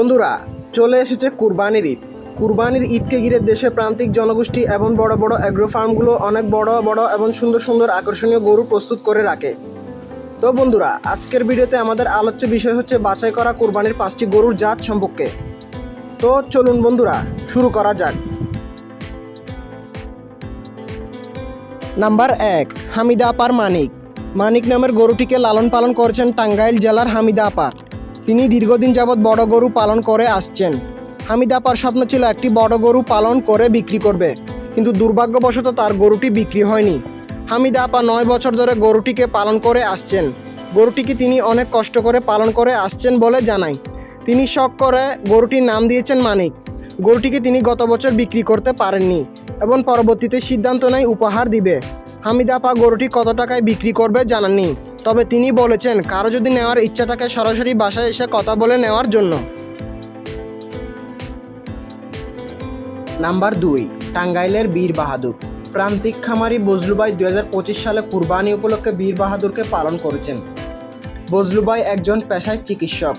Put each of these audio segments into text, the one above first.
বন্ধুরা, চলে এসেছে কুরবানির ঈদ। কুরবানির ঈদকে ঘিরে দেশে প্রান্তিক জনগোষ্ঠী এবং বড় বড় অ্যাগ্রো ফার্মগুলো অনেক বড় বড় এবং সুন্দর সুন্দর আকর্ষণীয় গরু প্রস্তুত করে রাখে। তো বন্ধুরা, আজকের ভিডিওতে আমাদের আলোচ্য বিষয় হচ্ছে বাছাই করা কুরবানির পাঁচটি গরুর জাত সম্পর্কে। তো চলুন বন্ধুরা, শুরু করা যাক। নাম্বার এক, হামিদা আপার মানিক। মানিক নামের গরুটিকে লালন পালন করেছেন টাঙ্গাইল জেলার হামিদা আপা। তিনি দীর্ঘদিন যাবৎ বড় গরু পালন করে আসছেন। হামিদা আপার স্বপ্ন ছিল একটি বড় গরু পালন করে বিক্রি করবে, কিন্তু দুর্ভাগ্যবশত তার গরুটি বিক্রি হয়নি। হামিদা আপা নয় বছর ধরে গরুটিকে পালন করে আসছেন। গরুটিকে তিনি অনেক কষ্ট করে পালন করে আসছেন বলে জানায়। তিনি শখ করে গরুটির নাম দিয়েছেন মানিক। গরুটিকে তিনি গত বছর বিক্রি করতে পারেননি এবং পরবর্তীতে সিদ্ধান্ত নেয় উপহার দিবে। হামিদা আপা গরুটি কত টাকায় বিক্রি করবে জানাননি। তবে তিনি বলেছেন, কারও যদি নেওয়ার ইচ্ছা থাকে সরাসরি বাসায় এসে কথা বলে নেওয়ার জন্য। নাম্বার দুই, টাঙ্গাইলের বীর বাহাদুর। প্রান্তিক খামারি বজলুবাই দুই হাজার পঁচিশ সালে কুরবানি উপলক্ষে বীর বাহাদুরকে পালন করেছেন। বজলুবাই একজন পেশায় চিকিৎসক।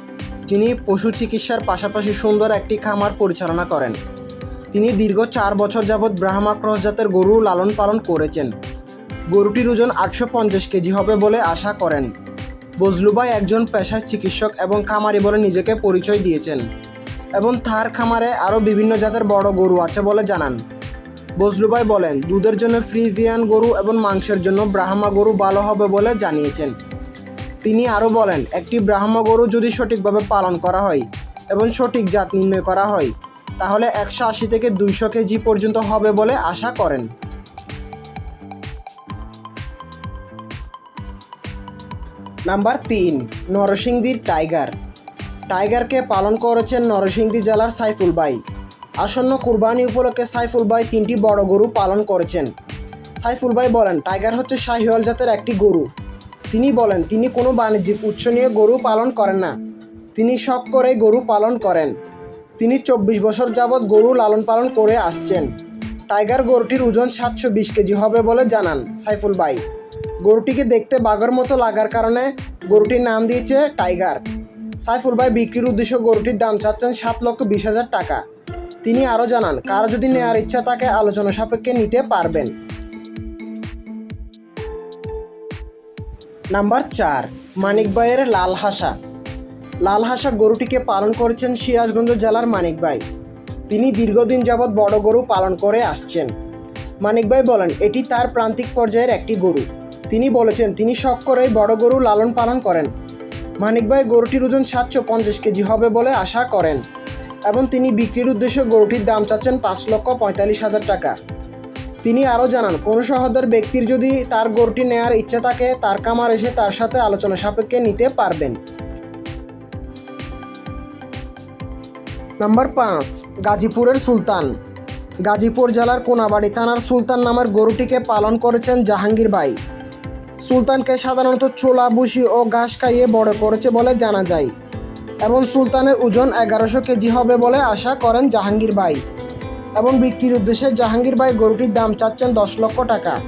তিনি পশু চিকিৎসার পাশাপাশি সুন্দর একটি খামার পরিচালনা করেন। তিনি দীর্ঘ চার বছর যাবৎ ব্রাহ্মা ক্রস জাতের গরু লালন পালন করেছেন। গরুটির ওজন আটশো পঞ্চাশ কেজি হবে বলে আশা করেন। বজলুবাই একজন পেশায় চিকিৎসক এবং খামারি বলে নিজেকে পরিচয় দিয়েছেন এবং তার খামারে আরও বিভিন্ন জাতের বড় গরু আছে বলে জানান। বজলুবাই বলেন, দুধের জন্য ফ্রিজিয়ান গরু এবং মাংসের জন্য ব্রাহ্মা গরু ভালো হবে বলে জানিয়েছেন। তিনি আরও বলেন, একটি ব্রাহ্মা গরু যদি সঠিকভাবে পালন করা হয় এবং সঠিক জাত নির্ণয় করা হয়, তাহলে একশো আশি থেকে দুইশো কেজি পর্যন্ত হবে বলে আশা করেন। নাম্বার তিন, নরসিংদীর টাইগার। টাইগারকে পালন করেছেন নরসিংদী জেলার সাইফুল বাই। আসন্ন কুরবানি উপলক্ষে সাইফুল বাই তিনটি বড় গরু পালন করেছেন। সাইফুল ভাই বলেন, টাইগার হচ্ছে শাহিওয়াল জাতের একটি গরু। তিনি বলেন, তিনি কোনো বাণিজ্যিক উৎস নিয়ে গরু পালন করেন না। তিনি শখ করে গরু পালন করেন। তিনি চব্বিশ বছর যাবৎ গরু লালন পালন করে আসছেন। টাইগার গরুটির ওজন সাতশো বিশ কেজি হবে বলে জানান সাইফুল ভাই গরুটিকে দেখতে বাঘের মতো লাগার কারণে গরুটির নাম দিয়েছে টাইগার। সাইফুল ভাই বিক্রির উদ্দেশ্যে গরুটির দাম চাচ্ছেন সাত লক্ষ বিশ হাজার টাকা। তিনি আরও জানান, কারও যদি নেওয়ার ইচ্ছা থাকে আলোচনা সাপেক্ষে নিতে পারবেন। নাম্বার চার, মানিক ভাইয়ের লাল হাসা লাল হাসা গরুটিকে পালন করেছেন সিরাজগঞ্জ জেলার মানিক ভাই। তিনি দীর্ঘদিন যাবৎ বড় গরু পালন করে আসছেন। মানিক ভাই বলেন, এটি তার প্রান্তিক পর্যায়ের একটি গরু। তিনি বলেছেন, তিনি শখ করেই বড় গরু লালন পালন করেন। মানিক ভাই গরুটির ওজন সাতশো পঞ্চাশ কেজি হবে বলে আশা করেন এবং তিনি বিক্রির উদ্দেশ্যে গরুটির দাম চাচ্ছেন পাঁচ লক্ষ পঁয়তাল্লিশ হাজার টাকা। তিনি আরও জানান, কোনো সহদর ব্যক্তির যদি তার গরুটি নেয়ার ইচ্ছা থাকে, তার কামার এসে তার সাথে আলোচনা সাপেক্ষে নিতে পারবেন। নাম্বার পাঁচ, গাজীপুরের সুলতান। গাজীপুর জেলার কোনাবাড়ি থানার সুলতান নামের গরুটিকে পালন করেছেন জাহাঙ্গীর ভাই। সুলতানকে সাধারণত ছোলা বুসি ও ঘাস খাইয়ে বড় করেছে বলে জানা যায়। এবং সুলতানের ওজন এগারোশো কেজি হবে বলে আশা করেন জাহাঙ্গীর ভাই। এবং বিক্রির উদ্দেশ্যে জাহাঙ্গীর ভাই গরুটির দাম চাচ্ছেন দশ লক্ষ টাকা।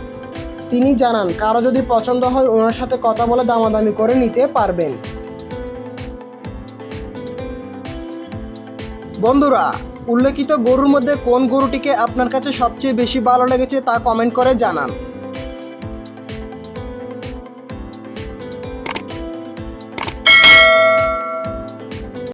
তিনি জানান, কারও যদি পছন্দ হয় ওনার সাথে কথা বলে দামাদামি করে নিতে পারবেন। বন্ধুরা, উল্লেখিত গরুর মধ্যে কোন গরুটিকে আপনার কাছে সবচেয়ে বেশি ভালো লেগেছে তা কমেন্ট করে জানান।